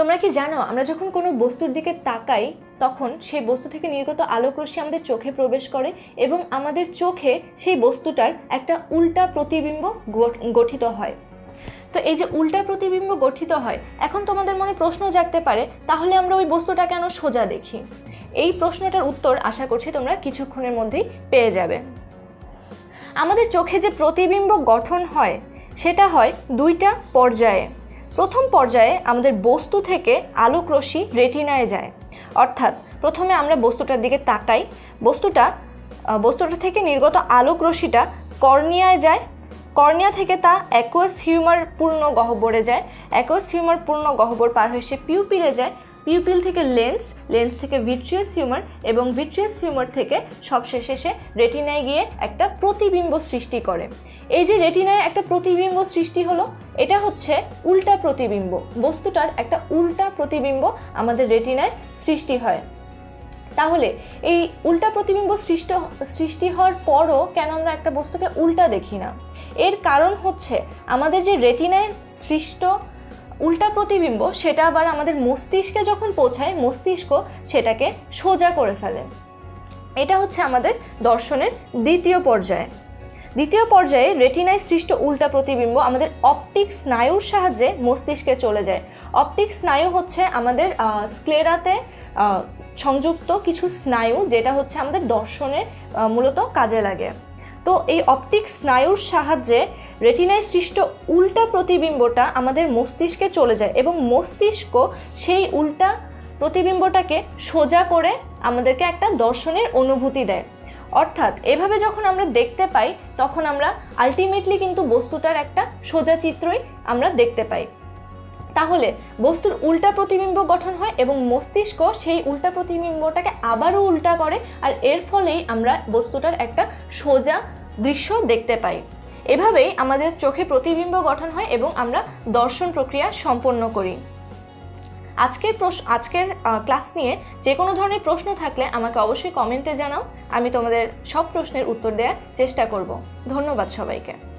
তোমরা কি জানো, আমরা যখন কোনো বস্তুর দিকে তাকাই, তখন সেই বস্তু থেকে নির্গত আলোক রশ্মি আমাদের চোখে প্রবেশ করে এবং আমাদের চোখে সেই বস্তুটার একটা উল্টা প্রতিবিম্ব গঠিত হয়। তো এই যে উল্টা প্রতিবিম্ব গঠিত হয়, এখন তোমাদের মনে প্রশ্ন জাগতে পারে, তাহলে আমরা ওই বস্তুটা কেন সোজা দেখি? এই প্রশ্নটার উত্তর আশা করছি তোমরা কিছুক্ষণের মধ্যেই পেয়ে যাবে। আমাদের চোখে যে প্রতিবিম্ব গঠন হয়, সেটা হয় দুইটা পর্যায়ে। প্রথম পর্যায়ে আমাদের বস্তু থেকে আলোক রশ্মি রেটিনায় যায়। অর্থাৎ প্রথমে আমরা বস্তুটার দিকে তাকাই। বস্তুটা বস্তুটা থেকে নির্গত আলোক রশ্মিটা কর্নিয়ায় যায়। কর্নিয়া থেকে তা অ্যাকোয়াস হিউমার পূর্ণ গহ্বরে যায়। অ্যাকোয়াস হিউমার পূর্ণ গহ্বর পার হয়ে সে পিউপিলে যায়। পিউপিল থেকে লেন্স লেন্স থেকে ভিট্রিয়াস হিউমার এবং ভিট্রিয়াস হিউমার থেকে সবশেষে সে রেটিনায় গিয়ে একটা প্রতিবিম্ব সৃষ্টি করে। এই যে রেটিনায় একটা প্রতিবিম্ব সৃষ্টি হলো, এটা হচ্ছে উল্টা প্রতিবিম্ব। বস্তুটার একটা উল্টা প্রতিবিম্ব আমাদের রেটিনায় সৃষ্টি হয়। তাহলে এই উল্টা প্রতিবিম্ব সৃষ্ট, সৃষ্টি হওয়ার পরও কেন আমরা একটা বস্তুকে উল্টা দেখি না? এর কারণ হচ্ছে আমাদের যে রেটিনায় সৃষ্ট উল্টা প্রতিবিম্ব, সেটা আবার আমাদের মস্তিষ্কে যখন পৌঁছায়, মস্তিষ্ক সেটাকে সোজা করে ফেলে। এটা হচ্ছে আমাদের দর্শনের দ্বিতীয় পর্যায়ে। দ্বিতীয় পর্যায়ে রেটিনায় সৃষ্ট উল্টা প্রতিবিম্ব আমাদের অপটিক স্নায়ুর সাহায্যে মস্তিষ্কে চলে যায়। অপটিক স্নায়ু হচ্ছে আমাদের স্ক্লেরাতে সংযুক্ত কিছু স্নায়ু যেটা হচ্ছে আমাদের দর্শনের মূলত কাজে লাগে। তো এই অপটিক স্নায়ুর সাহায্যে রেটিনায় সৃষ্ট উল্টা প্রতিবিম্বটা আমাদের মস্তিষ্কে চলে যায় এবং মস্তিষ্ক সেই উল্টা প্রতিবিম্বটাকে সোজা করে আমাদেরকে একটা দর্শনের অনুভূতি দেয়। অর্থাৎ এভাবে যখন আমরা দেখতে পাই, তখন আমরা আলটিমেটলি কিন্তু বস্তুটার একটা সোজা চিত্রই আমরা দেখতে পাই। তাহলে বস্তুর উল্টা প্রতিবিম্ব গঠন হয় এবং মস্তিষ্ক সেই উল্টা প্রতিবিম্বটাকে আবারও উল্টা করে আর এর ফলেই আমরা বস্তুটার একটা সোজা দৃশ্য দেখতে পাই। এভাবেই আমাদের চোখে প্রতিবিম্ব গঠন হয় এবং আমরা দর্শন প্রক্রিয়া সম্পন্ন করি। আজকের আজকের ক্লাস নিয়ে যে কোনো ধরনের প্রশ্ন থাকলে আমাকে অবশ্যই কমেন্টে জানাও। আমি তোমাদের সব প্রশ্নের উত্তর দেওয়ার চেষ্টা করব। ধন্যবাদ সবাইকে।